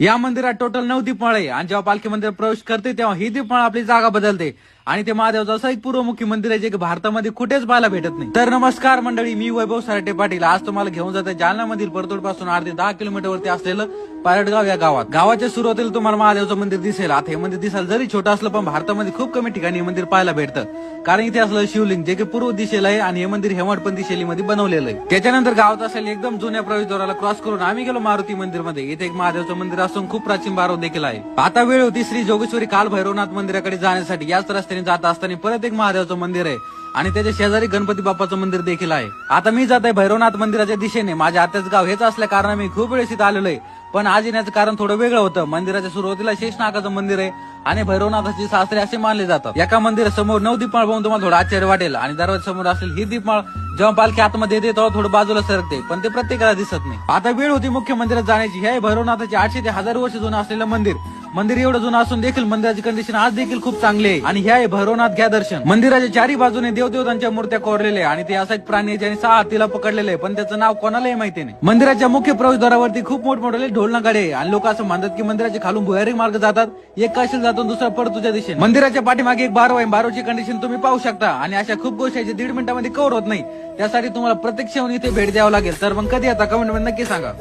या मंदिरात टोटल नऊ दीपमाळे. आहे आणि जेव्हा पालखी मंदिर प्रवेश करते तेव्हा ही दीपमाळ आपली जागा बदलते. आणि ते महादेवचं असं एक पूर्वमुखी मंदिर आहे जे की भारतामध्ये कुठेच पाहायला भेटत नाही. तर नमस्कार मंडळी मी वैभव सराटे पाटील. आज तुम्हाला घेऊन जाते जालना मधील परतोडपासून अर्धे दहा किलोमीटर वरती असलेलं पारटगाव या गावात. गावाच्या सुरुवातीला तुम्हाला महादेवचं मंदिर दिसेल. आता हे मंदिर दिसाल जरी छोटं असलं पण भारतामध्ये खूप कमी ठिकाणी हे मंदिर पाहायला भेटतं. कारण इथे असलं शिवलिंग जे की पूर्व दिशेला आहे आणि हे मंदिर हेमडपंथी शैलीमध्ये बनवलेलं आहे. त्याच्यानंतर गावात असलेल्या एकदम जुन्या प्रवेशद्वाराला क्रॉस करून आम्ही गेलो मारुती मंदिरमध्ये. इथे एक महादेवचं मंदिर असून खूप प्राचीन बारव देखील आहे. आता वेळ होती श्री जोगेश्वरी काल भैरवनाथ मंदिराकडे जाण्यासाठी. याच रस्त्याने जात असताना परत एक महादेवाचं मंदिर आहे. आणि त्याच्या शेजारी गणपती बाप्पाचं मंदिर देखील आहे. आता मी जात आहे भैरवनाथ मंदिराच्या दिशेने. माझ्या आत्याचं गाव हेच असल्या कारणाने मी खूप वेळेस इथं आलेलो आहे. पण आज येण्याचं कारण थोडं वेगळं होतं. मंदिराच्या सुरुवातीला शेषनागाचं मंदिर आहे आणि भैरवनाथाची सासरे असे मानले जातात. एका मंदिरासमोर नऊ दीपमाळ पाहून तुम्हाला थोडं आश्चर्य वाटेल आणि दरवाजा समोर असेल ही दीपमाळ जेव्हा पालखी आतमध्ये येते तेव्हा थोडं बाजूला सरकते. पण ते प्रत्येकाला दिसत नाही. आता वेळ होती मुख्य मंदिरात जाण्याची. हे भैरवनाथाचे आठशे ते हजार वर्ष जुनं असलेलं मंदिर. मंदिर एवढं जुनं असून देखील मंदिराची कंडिशन आज देखील खूप चांगली आहे. आणि ह्या आहे भैरवनाथ घ्या दर्शन. मंदिराच्या चारी बाजूने देवदेवतांच्या मूर्त्या कोरलेल्या आहे आणि ते असा एक प्राणी आहे ज्याने सहा हातीला पकडलेले आहे पण त्याचं नाव कोणालाही माहिती नाही. मंदिराच्या मुख्य प्रवेशद्वारावरती खूप मोठमोठे ढोलनागाडे आहे आणि लोक असं मानतात की मंदिराच्या खालून भुयारी मार्ग जातात एक काशील जातो दुसरा पड तुझ्या दिशेने. मंदिराच्या पाठीमागे एक बारो आहे. बारोची कंडिशन तुम्ही पाहू शकता आणि अशा खूप गोष्टी आहेत जे दीड मिनिटामध्ये कव्हर होत नाही त्यासाठी तुम्हाला प्रत्यक्ष येऊन इथे भेट द्यावं लागेल. तर मग कधी आता कमेंटमध्ये नक्की सांगा.